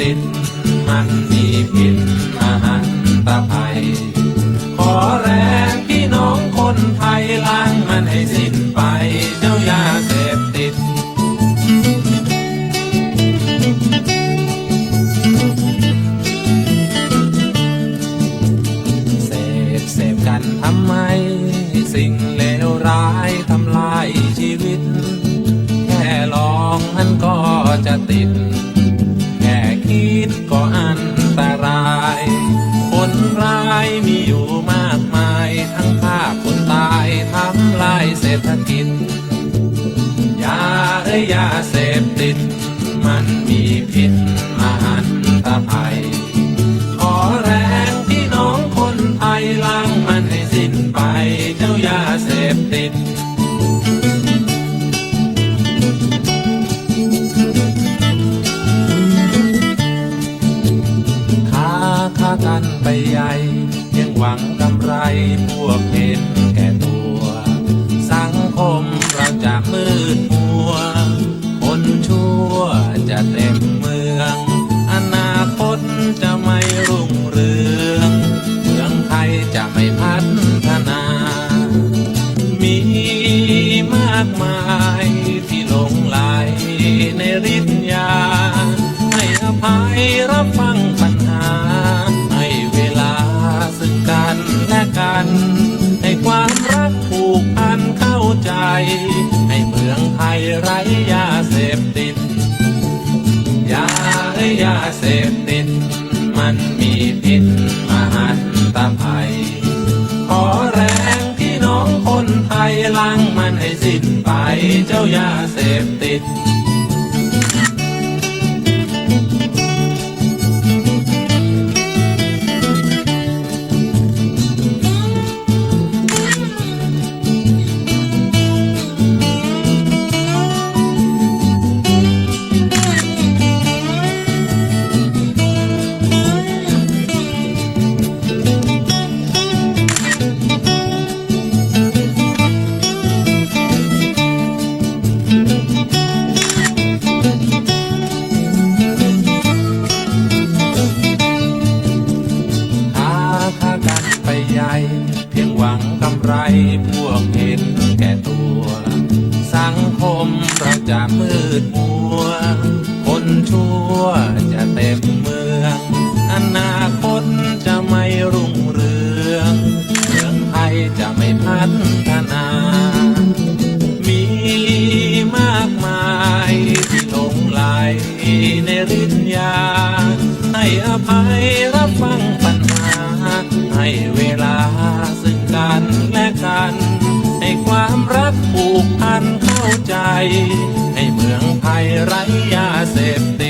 ติด มันมีพิษมหันตภัย ขอแรงพี่น้องคนไทยล้างมันให้สิ้นไปเจ้ายาเสพติดเสพเสพกันทำไม สิ่งเลวร้ายทำลายชีวิต แค่ลองมันก็จะติด เศรษฐกิจ ยาเอ้ยยาเสพติด มันมีพิษมหันตภัย ขอแรงพี่น้องคนไทยล้างมันให้สิ้นไปเจ้ายาเสพติดค้าค้ากันไปใหญ่ยังหวังกำไรพวกเห็นแก่ตัว มเราจะมืดมัว คนชั่วจะเต็มเมือง อนาคตจะไม่รุ่งเรือง เมืองไทยจะไม่พัฒนา มีมากมายที่หลงไหลในฤทธิ์ยาให้อภัยรับ ไทยไร้ยาเสพติด ยาเอ้ยยาเสพติด มันมีพิษมหันตภัย ขอแรงพี่น้องคนไทยล้างมันให้สิ้นไปเจ้ายาเสพติด ไรพวกเห็นแก่ตัว สังคมเราจะมืดมัว คนชั่วจะเต็มเมือง อนาคตจะไม่รุ่งเรืองเมืองไทยจะไม่พัฒนา มีมากมายที่หลงไหลในฤทธิ์ยา ให้อภัยรับฟังปัญหา ให้เวลาซึ่ง กันและกัน ให้ความรักผูกพันเข้าใจ ให้เมืองไทยไร้ยาเสพติดยาเอ้ยยาเสพติด